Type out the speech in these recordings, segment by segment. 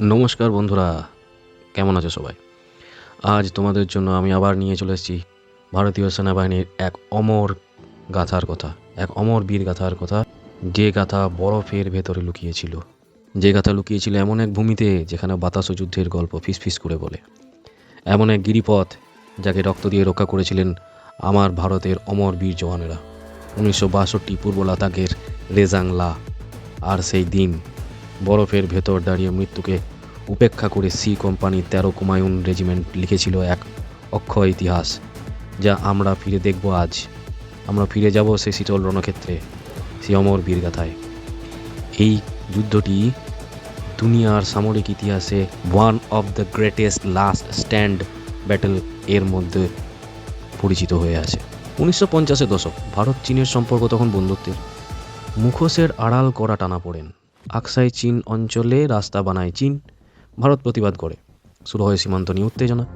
নমস্কার বন্ধুরা, কেমন আছো সবাই? আজ তোমাদের জন্য আমি আবার নিয়ে চলে এসেছি ভারতীয় সেনাবাহিনীর এক অমর গাথার কথা, এক অমর বীর গাথার কথা, যে গাথা বরফের ভেতরে লুকিয়েছিল। যে গাথা লুকিয়েছিল এমন এক ভূমিতে যেখানে বাতাস যুদ্ধের গল্প ফিসফিস করে বলে। এমন এক গিরিপথ যাকে রক্ত দিয়ে রক্ষা করেছিলেন আমার ভারতের অমর বীর জওয়ানেরা। উনিশশো বাষট্টি পূর্ব লাদাখের রেজাংলা, আর সেই দিন বরফের ভেতর দাঁড়িয়ে মৃত্যুকে উপেক্ষা করে সি কোম্পানি তেরো কুমায়ুন রেজিমেন্ট লিখেছিল এক অক্ষয় ইতিহাস, যা আমরা ফিরে দেখব আজ। আমরা ফিরে যাব সে শীতল রণক্ষেত্রে, সে অমর বীরগাথায়। এই যুদ্ধটি দুনিয়ার সামরিক ইতিহাসে one of the greatest last stand battle এর মধ্যে পরিচিত হয়ে আছে। উনিশশো পঞ্চাশের দশক ভারত চীনের সম্পর্ক তখন বন্ধুত্বের মুখোশের আড়াল করা টানা পড়েন। আকসাই চীন অঞ্চলে রাস্তা বানায় চীন। ভারত প্রতিবাদ করে। শুরু হয় সীমান্ত নিয়ে উত্তেজনা।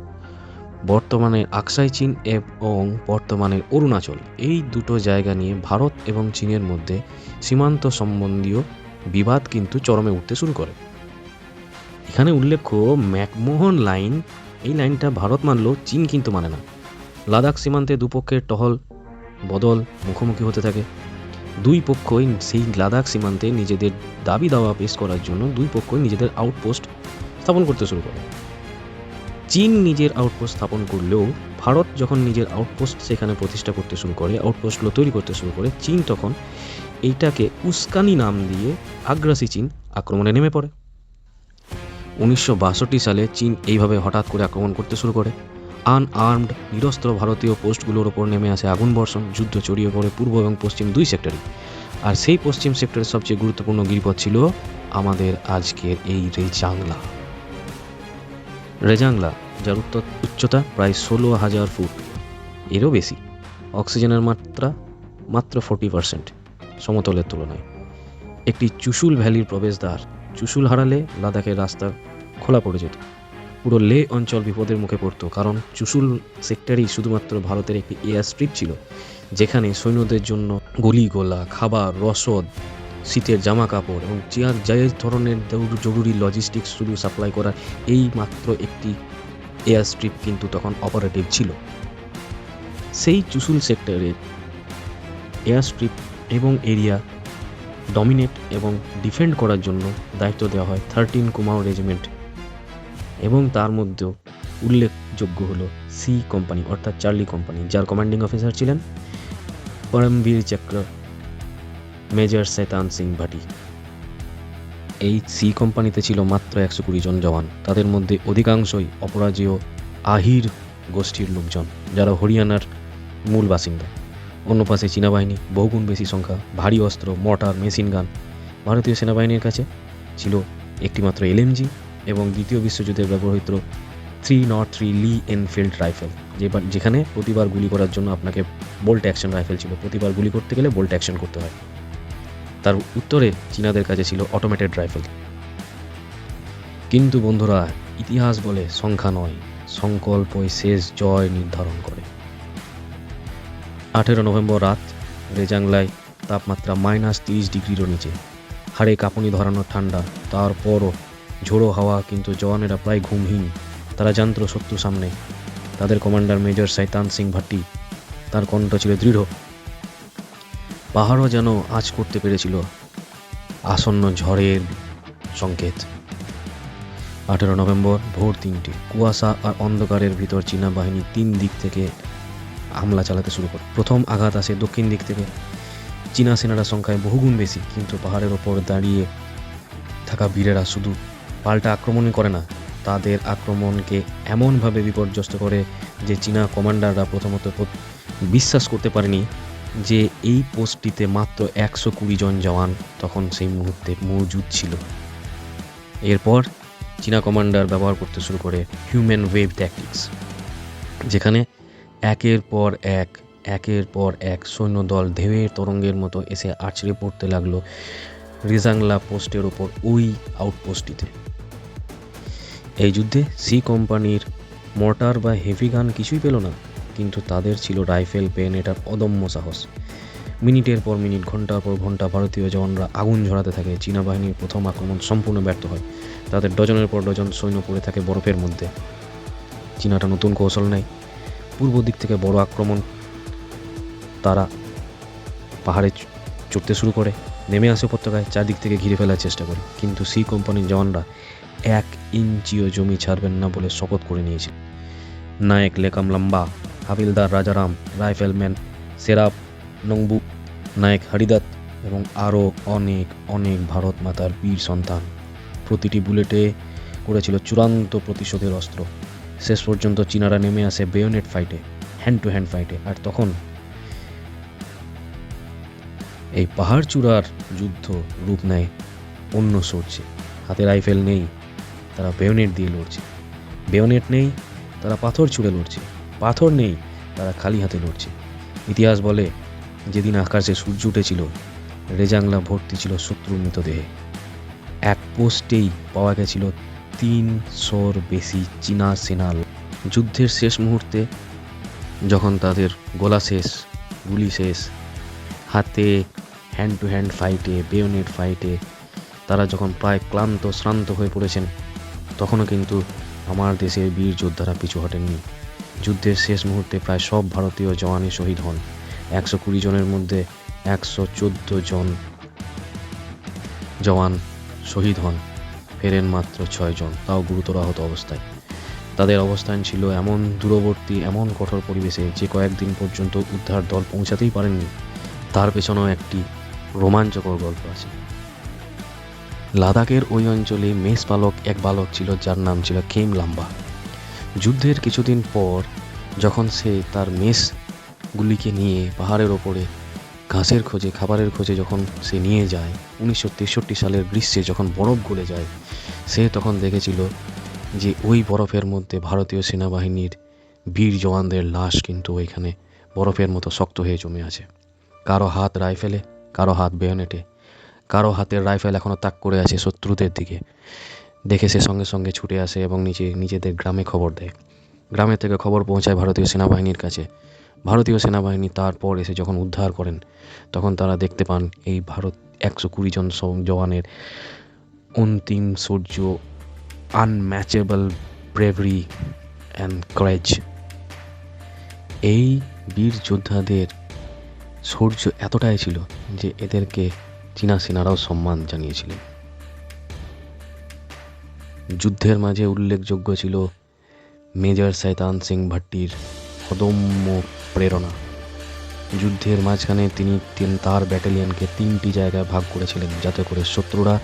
বর্তমানে আকসাই চীন এবং বর্তমানের অরুণাচল এই দুটো জায়গা নিয়ে ভারত এবং চীনের মধ্যে সীমান্ত সম্বন্ধীয় বিবাদ কিন্তু চরমে উঠতে শুরু করে। এখানে উল্লেখ্য, ম্যাকমোহন লাইন, এই লাইনটা ভারত মানলেও চীন কিন্তু মানে না। লাদাখ সীমান্তে দুপক্ষের টহল বদল মুখোমুখি হতে থাকে। দুই পক্ষই সেই লাদাখ সীমান্তে নিজেদের দাবি দাওয়া পেশ করার জন্য দুই পক্ষই নিজেদের আউটপোস্ট স্থাপন করতে শুরু করে। চীন নিজের আউটপোস্ট স্থাপন করলেও ভারত যখন নিজের আউটপোস্ট সেখানে প্রতিষ্ঠা করতে শুরু করে, আউটপোস্টগুলো তৈরি করতে শুরু করে, চীন তখন এইটাকে উস্কানি নাম দিয়ে আগ্রাসী চীন আক্রমণে নেমে পড়ে। উনিশশো বাষট্টি সালে চীন এইভাবে হঠাৎ করে আক্রমণ করতে শুরু করে। আনআর্মড, নিরস্ত্র ভারতীয় পোস্টগুলোর ওপর নেমে আসে আগুন বর্ষণ, যুদ্ধ ছড়িয়ে পড়ে পূর্ব এবং পশ্চিম দুই সেক্টরে। আর সেই পশ্চিম সেক্টরের সবচেয়ে গুরুত্বপূর্ণ গিরিপথ ছিল আমাদের আজকের এই রেজাংলা। রেজাংলা, যার উত্তর উচ্চতা প্রায় ষোলো হাজার ফুট, এরও বেশি। অক্সিজেনের মাত্রা মাত্র ফোর্টি পার্সেন্ট সমতলের তুলনায়। একটি চুশুল ভ্যালির প্রবেশদ্বার চুশুল হারালে লাদাখের রাস্তা খোলা পড়ে যেত। পুরো লে অঞ্চল বিপদের মুখে পড়তো, কারণ চুসুল সেক্টরেই শুধুমাত্র ভারতের একটি এয়ার স্ট্রিপ ছিল, যেখানে সৈন্যদের জন্য গলি গোলা খাবার, রসদ, শীতের জামা কাপড় এবং চেয়ার যে ধরনের জরুরি লজিস্টিক্স শুধু সাপ্লাই করার এই মাত্র একটি এয়ার স্ট্রিপ কিন্তু তখন অপারেটিভ ছিল। সেই চুসুল সেক্টরের এয়ার স্ট্রিপ এবং এরিয়া ডমিনেট এবং ডিফেন্ড করার জন্য দায়িত্ব দেওয়া হয় থার্টিন কুমাও রেজিমেন্ট এবং তার মধ্যেও উল্লেখযোগ্য হলো সি কোম্পানি অর্থাৎ চার্লি কোম্পানি যার কমান্ডিং অফিসার ছিলেন পরমবীর চক্র মেজর শৈতান সিং ভাটি। এই সি কোম্পানিতে ছিল মাত্র একশো কুড়ি জন জওয়ান। তাদের মধ্যে অধিকাংশই অপরাজেয়, আহির গোষ্ঠীর লোকজন, যারা হরিয়ানার মূল বাসিন্দা। অন্য পাশে চীনা বাহিনী বহুগুণ বেশি সংখ্যা, ভারী অস্ত্র মর্টার মেশিন গান ভারতীয় সেনাবাহিনীর কাছে ছিল একটিমাত্র এলএমজি এবং দ্বিতীয় বিশ্বযুদ্ধে ব্যবহৃত three nought three Lee Enfield rifle যেখানে প্রতিবার গুলি করার জন্য আপনাকে বোল্ট অ্যাকশন রাইফেল ছিল। প্রতিবার গুলি করতে গেলে বোল্ট অ্যাকশন করতে হয়। তার উত্তরে চীনাদের কাছে ছিল অটোমেটেড রাইফেল কিন্তু বন্ধুরা, ইতিহাস বলে সংখ্যা নয়, সংকল্পই শেষ জয় নির্ধারণ করে। আঠেরো নভেম্বর রাত, রেজাংলায় তাপমাত্রা মাইনাস তিরিশ ডিগ্রিরও নিচে। হাড়ে কাঁপুনি ধরানো ঠান্ডা, তারপরও ঝোড়ো হাওয়া, কিন্তু জওয়ানেরা প্রায় ঘুমহীন। তারা জানত শত্রু সামনে। তাদের কমান্ডার মেজর শৈতান সিং ভাট্টি। তার কণ্ঠ ছিল দৃঢ়। পাহাড়ও যেন আজ করতে পেরেছিল। আসন্ন ঝড়ের সংকেত। আঠেরো নভেম্বর ভোর তিনটে। কুয়াশা আর অন্ধকারের ভিতর চীনা বাহিনী তিন দিক থেকে হামলা চালাতে শুরু করে। প্রথম আঘাত আসে দক্ষিণ দিক থেকে। চীনা সেনারা সংখ্যায় বহুগুণ বেশি, কিন্তু পাহাড়ের ওপর দাঁড়িয়ে থাকা বীরেরা শুধু পাল্টা আক্রমণই করে না। তাদের আক্রমণকে এমনভাবে বিপর্যস্ত করে যে চীনা কমান্ডাররা প্রথমত বিশ্বাস করতে পারেনি যে এই পোস্টটিতে মাত্র একশো কুড়ি জন জওয়ান তখন সেই মুহূর্তে মজুদ ছিল। এরপর চীনা কমান্ডার ব্যবহার করতে শুরু করে হিউম্যান ওয়েভ ট্যাকটিক্স যেখানে একের পর এক, একের পর এক সৈন্যদল ঢেউয়ের তরঙ্গের মতো এসে আছড়ে পড়তে লাগল রিজাংলা পোস্টের ওপর ওই আউটপোস্টটিতে। এই যুদ্ধে সি কোম্পানির মর্টার বা হেভি গান কিছুই পেল না, কিন্তু তাদের ছিল রাইফেল, পেন, এটার অদম্য সাহস। মিনিটের পর মিনিট, ঘণ্টার পর ঘণ্টা ভারতীয় জওয়ানরা আগুন ঝরাতে থাকে, চীনা বাহিনীর প্রথম আক্রমণ সম্পূর্ণ ব্যর্থ হয়। তাদের ডজনের পর ডজন সৈন্য পড়ে থাকে বরফের মধ্যে। চীনাটা নতুন কৌশল নেয়। পূর্ব দিক থেকে বড় আক্রমণ, তারা পাহাড়ে চড়তে শুরু করে, নেমে আসে উপত্যকায়, চারদিক থেকে ঘিরে ফেলার চেষ্টা করে। কিন্তু সি কোম্পানির জওয়ানরা এক ইঞ্চিও জমি ছাড়বেন না বলে শপথ করে নিয়েছে নায়ক লেকাম লাম্বা, হাবিলদার রাজারাম, রাইফেলম্যান সেরাপ নংবু, নায়ক হরিদাত এবং আরও অনেক অনেক ভারত মাতার বীর সন্তান। প্রতিটি বুলেটে করেছিল চূড়ান্ত প্রতিশোধের অস্ত্র। শেষ পর্যন্ত চীনারা নেমে আসে বেয়োনেট ফাইটে হ্যান্ড টু হ্যান্ড ফাইটে আর তখন এই পাহাড় চূড়ার যুদ্ধ রূপ নেয় অন্য সোর্সে। হাতে রাইফেল নেই তারা বেয়োনেট দিয়ে লড়ছে। বেয়োনেট নেই, তারা পাথর ছুঁড়ে লড়ছে। পাথর নেই, তারা খালি হাতে লড়ছে। ইতিহাস বলে, যেদিন আকাশে সূর্য উঠেছিল, রেজাংলা ভর্তি ছিল শত্রুর মৃতদেহে। এক পোস্টেই পাওয়া গেছিল তিনশোর বেশি চীনা সেনা যুদ্ধের শেষ মুহূর্তে, যখন তাদের গোলা শেষ, গুলি শেষ, হাতে হ্যান্ড টু হ্যান্ড ফাইটে বেয়োনেট ফাইটে তারা যখন প্রায় ক্লান্ত, শ্রান্ত হয়ে পড়েছেন তখনও কিন্তু আমার দেশের বীর যোদ্ধারা পিছু হটেননি। যুদ্ধের শেষ মুহূর্তে প্রায় সব ভারতীয় জওয়ানই শহীদ হন। একশো কুড়ি জনের মধ্যে একশো চোদ্দ জন জওয়ান শহীদ হন, ফেরেন মাত্র ছয় জন, তাও গুরুতর আহত অবস্থায়। তাদের অবস্থান ছিল এমন দূরবর্তী, এমন কঠোর পরিবেশে যে কয়েকদিন পর্যন্ত উদ্ধার দল পৌঁছাতেই পারেননি। তার পেছনেও একটি রোমাঞ্চকর গল্প আছে। লাদাখের ওই অঞ্চলে মেষ পালক এক বালক ছিল যার নাম ছিল খেম লাম্বা। যুদ্ধের কিছুদিন পর যখন সে তার মেষগুলিকে নিয়ে পাহাড়ের ওপরে ঘাসের খোঁজে, খাবারের খোঁজে যখন সে নিয়ে যায়, উনিশশো তেষট্টি সালের গ্রীষ্মে যখন বরফ গলে যায়, সে তখন দেখেছিল যে ওই বরফের মধ্যে ভারতীয় সেনাবাহিনীর বীর জওয়ানদের লাশ কিন্তু ওইখানে বরফের মতো শক্ত হয়ে জমে আছে। কারও হাত রাইফেলে, কারও হাত বেয়নেটে। কারও হাতের রাইফেল এখনও তাক করে আছে শত্রুদের দিকে। দেখে সে সঙ্গে সঙ্গে ছুটে আসে এবং নিজে, নিজেদের গ্রামে খবর দেয়। গ্রামে থেকে খবর পৌঁছায় ভারতীয় সেনাবাহিনীর কাছে। ভারতীয় সেনাবাহিনী তারপর এসে যখন উদ্ধার করেন, তখন তারা দেখতে পান এই ভারত একশো কুড়ি জন জওয়ানের অন্তিম সূর্য আনম্যাচেবল ব্রেভরি অ্যান্ড করেজ এই বীর যোদ্ধাদের শৌর্য এতটাই ছিল যে এদেরকে চীনা সেনারাও সম্মান জানিয়েছিলেন। যুদ্ধের মাঝে উল্লেখযোগ্য ছিল মেজর শৈতান সিং ভাট্টির অদম্য প্রেরণা। যুদ্ধের মাঝখানে তিনি তার ব্যাটালিয়নকে তিনটি জায়গায় ভাগ করেছিলেন যাতে করে শত্রুরা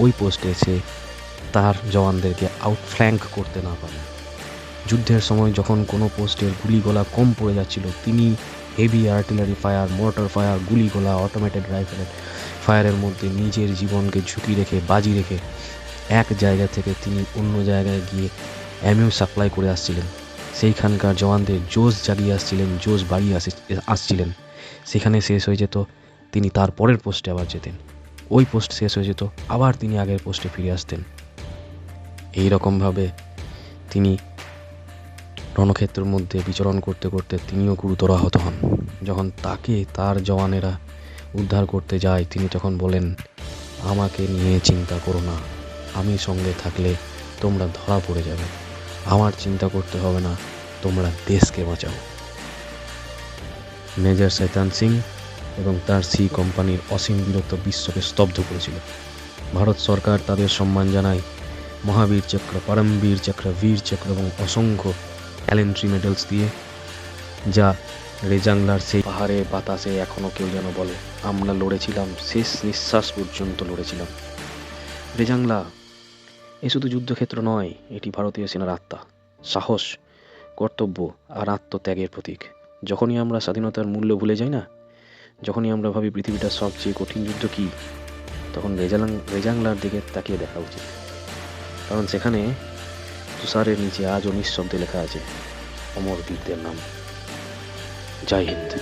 ওই পোস্টে এসে তার জওয়ানদেরকে আউটফ্ল্যাঙ্ক করতে না পারে। যুদ্ধের সময় যখন কোনো পোস্টের গুলিগোলা কম পড়ে যাচ্ছিল, তিনি heavy artillery fire mortar fire, গুলিগোলা, automated রাইফেলের ফায়ারের মধ্যে নিজের জীবনকে ঝুঁকি রেখে, বাজি রেখে এক জায়গা থেকে তিনি অন্য জায়গায় গিয়ে অ্যামিউ সাপ্লাই করে আসছিলেন। সেইখানকার জওয়ানদের জোশ জাগিয়ে আসছিলেন, জোশ বাড়িয়ে আসি, আসছিলেন। সেখানে শেষ হয়ে যেত তিনি তার পরের পোস্টে আবার যেতেন। ওই পোস্ট শেষ হয়ে যেত, আবার তিনি আগের পোস্টে ফিরে আসতেন। এই রকমভাবে তিনি রণক্ষেত্রের মধ্যে বিচরণ করতে করতে তিনিও গুরুতর আহত হন। যখন তাকে তার জওয়ানেরা উদ্ধার করতে যায় তিনি তখন বলেন, আমাকে নিয়ে চিন্তা করো না। আমি সঙ্গে থাকলে তোমরা ধরা পড়ে যাবে। আমার চিন্তা করতে হবে না। তোমরা দেশকে বাঁচাও। মেজর শৈতান সিং এবং তার সি কোম্পানির অসীম বীরত্ব বিশ্বকে স্তব্ধ করেছিল। ভারত সরকার তাদের সম্মান জানায়। মহাবীর চক্র, পরমবীর চক্র, বীর চক্র এবং অসংখ্য অ্যালেন্ট্রি মেডেলস দিয়ে, যা রেজাংলার সেই পাহাড়ে, বাতাসে এখনও কেউ যেন বলে, আমরা লড়েছিলাম, শেষ নিঃশ্বাস পর্যন্ত লড়েছিলাম। রেজাংলা, এ শুধু যুদ্ধক্ষেত্র নয়, এটি ভারতীয় সেনার আত্মা, সাহস, কর্তব্য আর আত্মত্যাগের প্রতীক। যখনই আমরা স্বাধীনতার মূল্য ভুলে যাই না, যখনই আমরা ভাবি পৃথিবীটার সবচেয়ে কঠিন যুদ্ধ কী, তখন রেজালাং, রেজাংলার দিকে তাকিয়ে দেখা উচিত। কারণ সেখানে তুষারের নিচে আজও নিঃশব্দে লেখা আছে, অমর বীরদের নাম। জয় হিন্দ